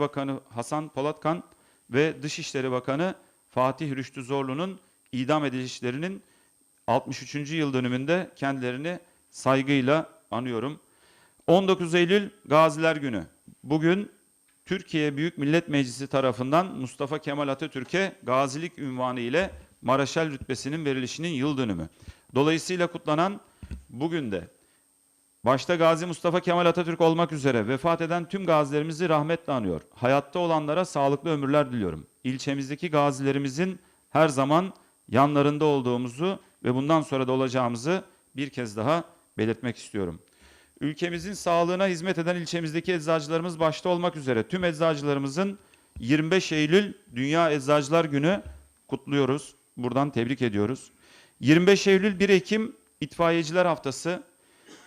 Bakanı Hasan Polatkan ve Dışişleri Bakanı Fatih Rüştü Zorlu'nun idam edilişlerinin 63. yıl dönümünde kendilerini saygıyla anıyorum. 19 Eylül Gaziler Günü. Bugün Türkiye Büyük Millet Meclisi tarafından Mustafa Kemal Atatürk'e gazilik ünvanı ile Maraşal rütbesinin verilişinin yıl dönümü. Dolayısıyla kutlanan bugün de Başta Gazi Mustafa Kemal Atatürk olmak üzere vefat eden tüm gazilerimizi rahmetle anıyor. Hayatta olanlara sağlıklı ömürler diliyorum. İlçemizdeki gazilerimizin her zaman yanlarında olduğumuzu ve bundan sonra da olacağımızı bir kez daha belirtmek istiyorum. Ülkemizin sağlığına hizmet eden ilçemizdeki eczacılarımız başta olmak üzere tüm eczacılarımızın 25 Eylül Dünya Eczacılar Günü kutluyoruz. Buradan tebrik ediyoruz. 25 Eylül 1 Ekim İtfaiyeciler Haftası.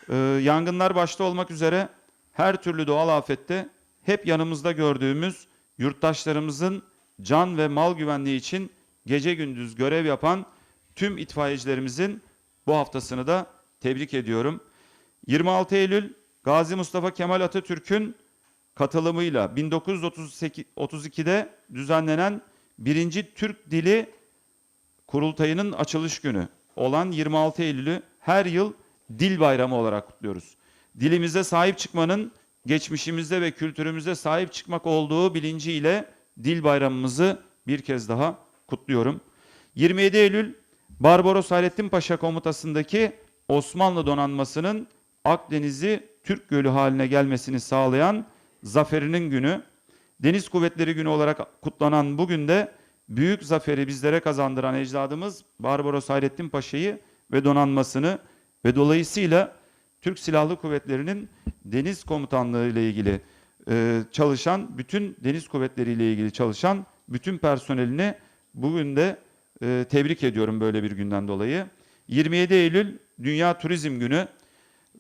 Ee, yangınlar başta olmak üzere her türlü doğal afette hep yanımızda gördüğümüz yurttaşlarımızın can ve mal güvenliği için gece gündüz görev yapan tüm itfaiyecilerimizin bu haftasını da tebrik ediyorum. 26 Eylül Gazi Mustafa Kemal Atatürk'ün katılımıyla 1932'de düzenlenen birinci Türk Dili Kurultayı'nın açılış günü olan 26 Eylül'ü her yıl Dil Bayramı olarak kutluyoruz. Dilimize sahip çıkmanın geçmişimizde ve kültürümüze sahip çıkmak olduğu bilinciyle Dil Bayramımızı bir kez daha kutluyorum. 27 Eylül Barbaros Hayrettin Paşa komutasındaki Osmanlı donanmasının Akdeniz'i Türk Gölü haline gelmesini sağlayan zaferinin günü. Deniz Kuvvetleri Günü olarak kutlanan bugün de büyük zaferi bizlere kazandıran ecdadımız Barbaros Hayrettin Paşa'yı ve donanmasını ve dolayısıyla Türk Silahlı Kuvvetleri'nin deniz komutanlığı ile ilgili e, çalışan, bütün deniz kuvvetleri ile ilgili çalışan bütün personelini bugün de e, tebrik ediyorum böyle bir günden dolayı. 27 Eylül Dünya Turizm Günü.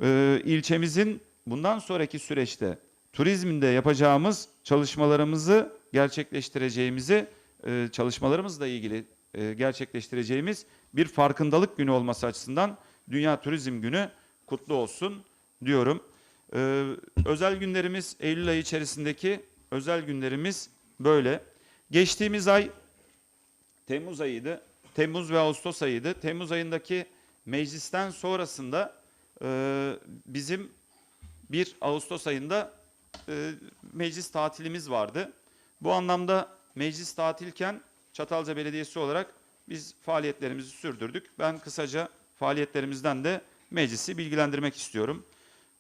E, ilçemizin bundan sonraki süreçte turizminde yapacağımız çalışmalarımızı gerçekleştireceğimizi, e, çalışmalarımızla ilgili e, gerçekleştireceğimiz bir farkındalık günü olması açısından Dünya Turizm Günü kutlu olsun diyorum. Ee, özel günlerimiz Eylül ayı içerisindeki özel günlerimiz böyle. Geçtiğimiz ay Temmuz ayıydı. Temmuz ve Ağustos ayıydı. Temmuz ayındaki meclisten sonrasında e, bizim bir Ağustos ayında e, meclis tatilimiz vardı. Bu anlamda meclis tatilken Çatalca Belediyesi olarak biz faaliyetlerimizi sürdürdük. Ben kısaca faaliyetlerimizden de meclisi bilgilendirmek istiyorum.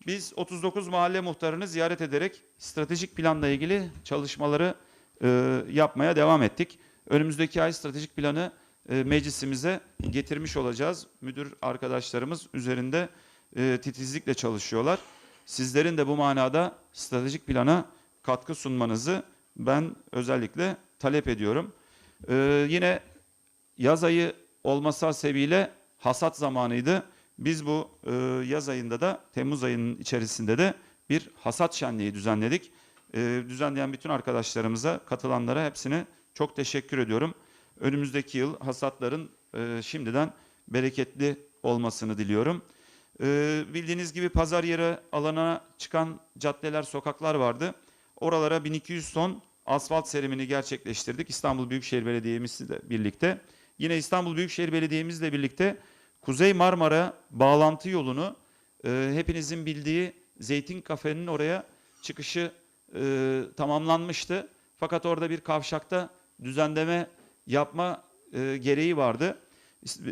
Biz 39 mahalle muhtarını ziyaret ederek stratejik planla ilgili çalışmaları e, yapmaya devam ettik. Önümüzdeki ay stratejik planı e, meclisimize getirmiş olacağız. Müdür arkadaşlarımız üzerinde e, titizlikle çalışıyorlar. Sizlerin de bu manada stratejik plana katkı sunmanızı ben özellikle talep ediyorum. E, yine yaz ayı olması hasebiyle hasat zamanıydı. Biz bu e, yaz ayında da Temmuz ayının içerisinde de bir hasat şenliği düzenledik. E, düzenleyen bütün arkadaşlarımıza, katılanlara hepsine çok teşekkür ediyorum. Önümüzdeki yıl hasatların e, şimdiden bereketli olmasını diliyorum. E, bildiğiniz gibi pazar yeri alana çıkan caddeler, sokaklar vardı. Oralara 1200 ton asfalt serimini gerçekleştirdik. İstanbul Büyükşehir Belediye'mizle birlikte. Yine İstanbul Büyükşehir Belediye'mizle birlikte Kuzey Marmara bağlantı yolunu e, hepinizin bildiği Zeytin Kafe'nin oraya çıkışı e, tamamlanmıştı. Fakat orada bir kavşakta düzenleme yapma e, gereği vardı.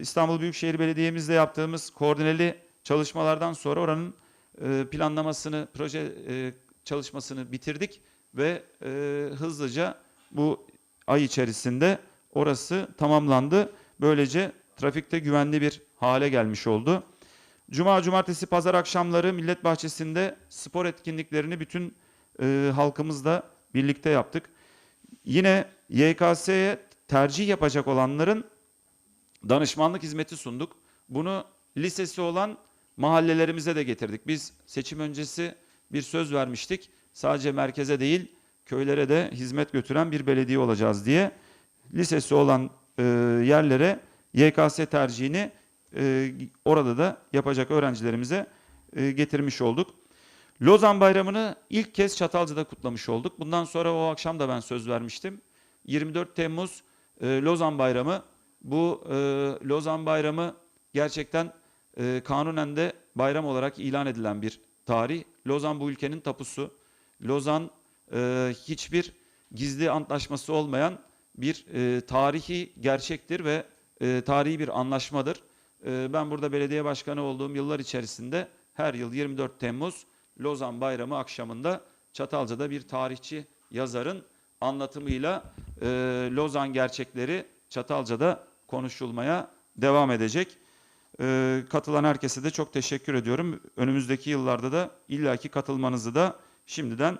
İstanbul Büyükşehir Belediye'mizle yaptığımız koordineli çalışmalardan sonra oranın e, planlamasını, proje e, çalışmasını bitirdik ve e, hızlıca bu ay içerisinde orası tamamlandı. Böylece trafikte güvenli bir hale gelmiş oldu. Cuma, cumartesi, pazar akşamları Millet Bahçesi'nde spor etkinliklerini bütün e, halkımızla birlikte yaptık. Yine YKS'ye tercih yapacak olanların danışmanlık hizmeti sunduk. Bunu lisesi olan mahallelerimize de getirdik. Biz seçim öncesi bir söz vermiştik. Sadece merkeze değil köylere de hizmet götüren bir belediye olacağız diye. Lisesi olan e, yerlere YKS tercihini e, orada da yapacak öğrencilerimize e, getirmiş olduk. Lozan Bayramı'nı ilk kez Çatalca'da kutlamış olduk. Bundan sonra o akşam da ben söz vermiştim. 24 Temmuz e, Lozan Bayramı. Bu e, Lozan Bayramı gerçekten e, kanunen de bayram olarak ilan edilen bir tarih. Lozan bu ülkenin tapusu. Lozan e, hiçbir gizli antlaşması olmayan bir e, tarihi gerçektir ve e, tarihi bir anlaşmadır. E, ben burada belediye başkanı olduğum yıllar içerisinde her yıl 24 Temmuz Lozan Bayramı akşamında Çatalca'da bir tarihçi yazarın anlatımıyla e, Lozan gerçekleri Çatalca'da konuşulmaya devam edecek. E, katılan herkese de çok teşekkür ediyorum. Önümüzdeki yıllarda da illaki katılmanızı da şimdiden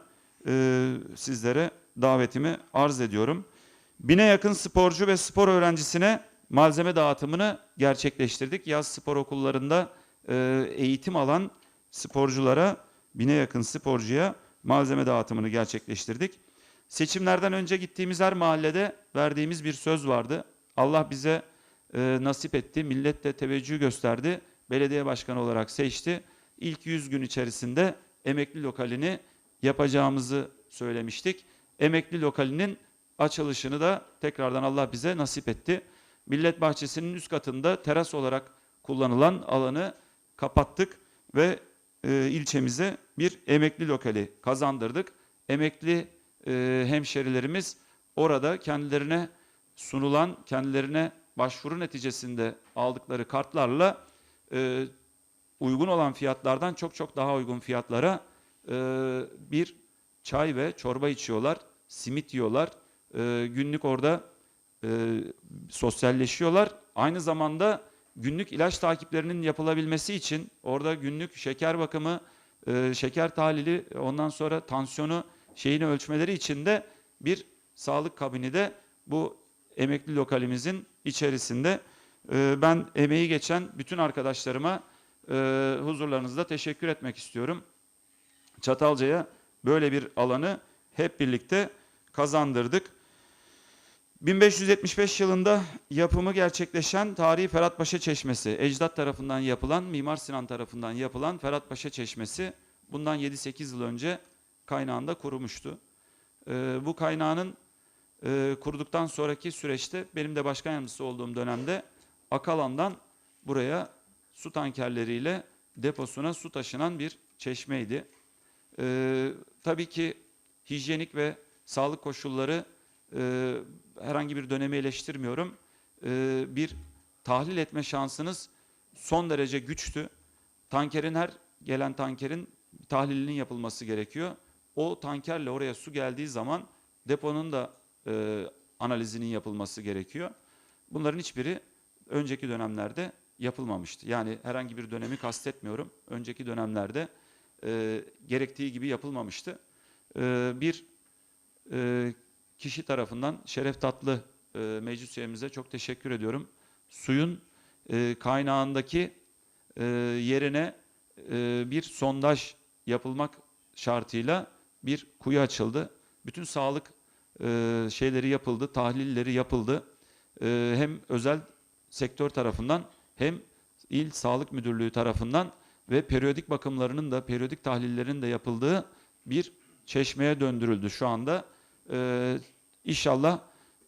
e, sizlere davetimi arz ediyorum. Bine yakın sporcu ve spor öğrencisine malzeme dağıtımını gerçekleştirdik. Yaz spor okullarında e, eğitim alan sporculara, bine yakın sporcuya malzeme dağıtımını gerçekleştirdik. Seçimlerden önce gittiğimiz her mahallede verdiğimiz bir söz vardı. Allah bize e, nasip etti, millet de teveccüh gösterdi. Belediye başkanı olarak seçti. İlk 100 gün içerisinde emekli lokalini yapacağımızı söylemiştik. Emekli lokalinin açılışını da tekrardan Allah bize nasip etti. Millet Bahçesi'nin üst katında teras olarak kullanılan alanı kapattık ve e, ilçemize bir emekli lokali kazandırdık. Emekli e, hemşerilerimiz orada kendilerine sunulan, kendilerine başvuru neticesinde aldıkları kartlarla e, uygun olan fiyatlardan çok çok daha uygun fiyatlara e, bir çay ve çorba içiyorlar, simit yiyorlar. E, günlük orada e, sosyalleşiyorlar. Aynı zamanda günlük ilaç takiplerinin yapılabilmesi için orada günlük şeker bakımı, e, şeker tahlili, ondan sonra tansiyonu şeyini ölçmeleri için de bir sağlık kabini de bu emekli lokalimizin içerisinde. E, ben emeği geçen bütün arkadaşlarıma e, huzurlarınızda teşekkür etmek istiyorum. Çatalca'ya böyle bir alanı hep birlikte kazandırdık. 1575 yılında yapımı gerçekleşen tarihi Ferhatpaşa Çeşmesi, ecdat tarafından yapılan, Mimar Sinan tarafından yapılan Ferhatpaşa Çeşmesi bundan 7-8 yıl önce kaynağında kurumuştu. Ee, bu kaynağının e, kuruduktan sonraki süreçte benim de başkan yardımcısı olduğum dönemde Akalan'dan buraya su tankerleriyle deposuna su taşınan bir çeşmeydi. Ee, tabii ki hijyenik ve sağlık koşulları e, herhangi bir dönemi eleştirmiyorum. E, bir tahlil etme şansınız son derece güçtü. Tankerin her gelen tankerin tahlilinin yapılması gerekiyor. O tankerle oraya su geldiği zaman deponun da e, analizinin yapılması gerekiyor. Bunların hiçbiri önceki dönemlerde yapılmamıştı. Yani herhangi bir dönemi kastetmiyorum. Önceki dönemlerde e, gerektiği gibi yapılmamıştı. E, bir e, kişi tarafından Şeref Tatlı e, meclis üyemize çok teşekkür ediyorum. Suyun e, kaynağındaki e, yerine e, bir sondaj yapılmak şartıyla bir kuyu açıldı. Bütün sağlık e, şeyleri yapıldı, tahlilleri yapıldı. E, hem özel sektör tarafından hem il sağlık müdürlüğü tarafından ve periyodik bakımlarının da periyodik tahlillerinin de yapıldığı bir çeşmeye döndürüldü şu anda. Ee, inşallah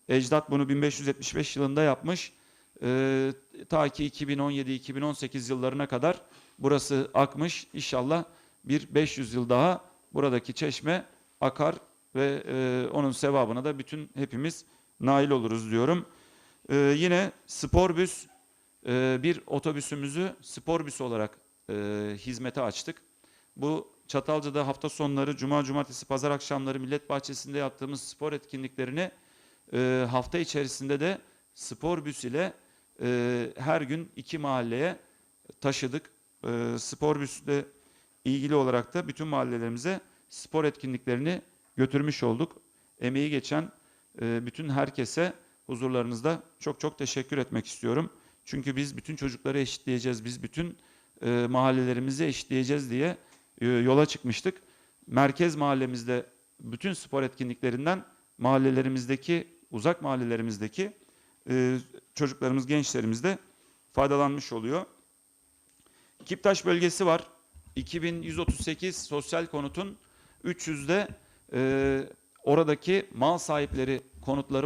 ecdat bunu 1575 yılında yapmış. Ee, ta ki 2017-2018 yıllarına kadar burası akmış. İnşallah bir 500 yıl daha buradaki çeşme akar ve e, onun sevabına da bütün hepimiz nail oluruz diyorum. Ee, yine Sporbüs e, bir otobüsümüzü Sporbüs olarak e, hizmete açtık. Bu Çatalca'da hafta sonları, cuma, cumartesi, pazar akşamları Millet Bahçesi'nde yaptığımız spor etkinliklerini e, hafta içerisinde de spor büs ile e, her gün iki mahalleye taşıdık. E, spor büsle ilgili olarak da bütün mahallelerimize spor etkinliklerini götürmüş olduk. Emeği geçen e, bütün herkese huzurlarınızda çok çok teşekkür etmek istiyorum. Çünkü biz bütün çocukları eşitleyeceğiz, biz bütün e, mahallelerimizi eşitleyeceğiz diye yola çıkmıştık. Merkez mahallemizde bütün spor etkinliklerinden mahallelerimizdeki, uzak mahallelerimizdeki e, çocuklarımız, gençlerimiz de faydalanmış oluyor. Kiptaş bölgesi var. 2138 sosyal konutun 300'de e, oradaki mal sahipleri konutları